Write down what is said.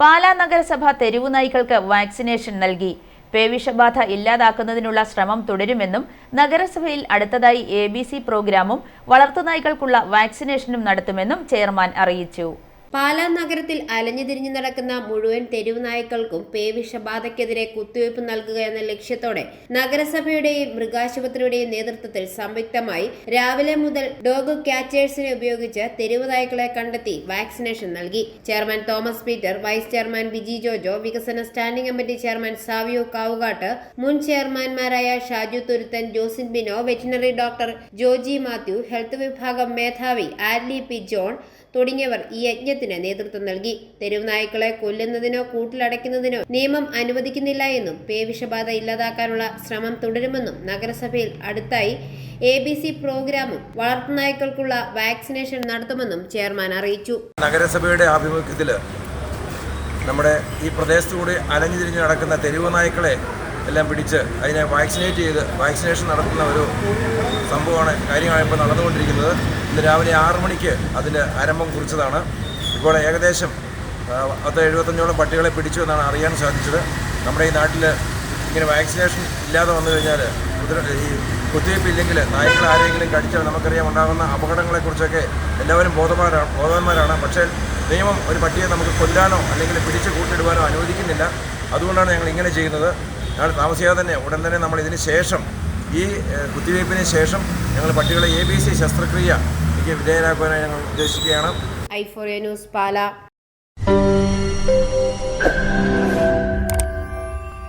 പാലാ നഗരസഭ തെരുവു നായ്ക്കൾക്ക് വാക്സിനേഷൻ നൽകി. പേവിഷബാധ ഇല്ലാതാക്കുന്നതിനുള്ള ശ്രമം തുടരുമെന്നും നഗരസഭയിൽ അടുത്തതായി എ പ്രോഗ്രാമും വളർത്തുനായ്ക്കൾക്കുള്ള വാക്സിനേഷനും നടത്തുമെന്നും ചെയർമാൻ അറിയിച്ചു. പാലാ നഗരത്തിൽ അലഞ്ഞു തിരിഞ്ഞു നടക്കുന്ന മുഴുവൻ തെരുവ് നായ്ക്കൾക്കും പേവിഷബാധയ്ക്കെതിരെ കുത്തിവയ്പ് നൽകുക എന്ന ലക്ഷ്യത്തോടെ നഗരസഭയുടെയും മൃഗാശുപത്രിയുടെയും നേതൃത്വത്തിൽ സംയുക്തമായി രാവിലെ മുതൽ ഡോഗ് ക്യാച്ചേഴ്സിനെ ഉപയോഗിച്ച് തെരുവ് നായ്ക്കളെ കണ്ടെത്തി വാക്സിനേഷൻ നൽകി. Chairman Thomas Peter vice chairman Biji Jojo വികസന standing committee chairman Savio Kavukattu മുൻ ചെയർമാൻമാരായ Shaju Thuruthan Josin Bino veterinary doctor Joji Mathew health വിഭാഗം മേധാവി ആർലി പി ജോൺ തുടങ്ങിയവർ ഈ യജ്ഞത്തിന് നേതൃത്വം നൽകി. തെരുവ് നായ്ക്കളെ കൊല്ലുന്നതിനോ കൂട്ടിലടയ്ക്കുന്നതിനോ നിയമം അനുവദിക്കുന്നില്ല എന്നും പേവിഷബാധ ഇല്ലാതാക്കാനുള്ള ശ്രമം തുടരുമെന്നും നഗരസഭയിൽ അടുത്തായി എ ബി സി പ്രോഗ്രാമും വളർത്തുനായ്ക്കൾക്കുള്ള വാക്സിനേഷൻ നടത്തുമെന്നും ചെയർമാൻ അറിയിച്ചു. നഗരസഭയുടെ ആഭിമുഖ്യത്തിൽ നമ്മുടെ ഈ പ്രദേശത്തുകൂടി അലഞ്ഞു തിരിഞ്ഞ് നടക്കുന്ന തെരുവ് നായ്ക്കളെ എല്ലാം പിടിച്ച് അതിനെ വാക്സിനേറ്റ് ചെയ്ത് വാക്സിനേഷൻ നടത്തുന്ന ഒരു സംഭവമാണ് കാര്യമാണ് ഇപ്പോൾ നടന്നുകൊണ്ടിരിക്കുന്നത്. ഇന്ന് രാവിലെ ആറ് മണിക്ക് അതിന്റെ ആരംഭം കുറിച്ചതാണ്. ഇപ്പോൾ ഏകദേശം പത്ത് എഴുപത്തഞ്ചോളം പട്ടികളെ പിടിച്ചു എന്നാണ് അറിയാൻ സാധിച്ചത്. നമ്മുടെ ഈ നാട്ടിൽ ഇങ്ങനെ വാക്സിനേഷൻ ഇല്ലാതെ വന്നു കഴിഞ്ഞാൽ ഈ കുത്തിവയ്പ്പ് ഇല്ലെങ്കിൽ നായ്ക്കൾ ആരെങ്കിലും കടിച്ചാൽ നമുക്കറിയാം ഉണ്ടാകുന്ന അപകടങ്ങളെക്കുറിച്ചൊക്കെ എല്ലാവരും ബോധവാന്മാരാണ് ബോധവാന്മാരാണ്. പക്ഷേ നിയമം ഒരു പട്ടിയെ നമുക്ക് കൊല്ലാനോ അല്ലെങ്കിൽ പിടിച്ച് കൂട്ടിയിടുവാനോ അനുവദിക്കുന്നില്ല. അതുകൊണ്ടാണ് ഞങ്ങൾ ഇങ്ങനെ ചെയ്യുന്നത്. ഞങ്ങൾ താമസിയാതെ തന്നെ ഉടൻ തന്നെ നമ്മൾ ഇതിന് ശേഷം ഈ കുത്തിവയ്പ്പിന് ശേഷം ഞങ്ങൾ പട്ടികളെ എ ബി സി ശസ്ത്രക്രിയ വിധേയരാക്കുവാനായി ഞങ്ങൾ ഉദ്ദേശിക്കുകയാണ്. I four news Pala.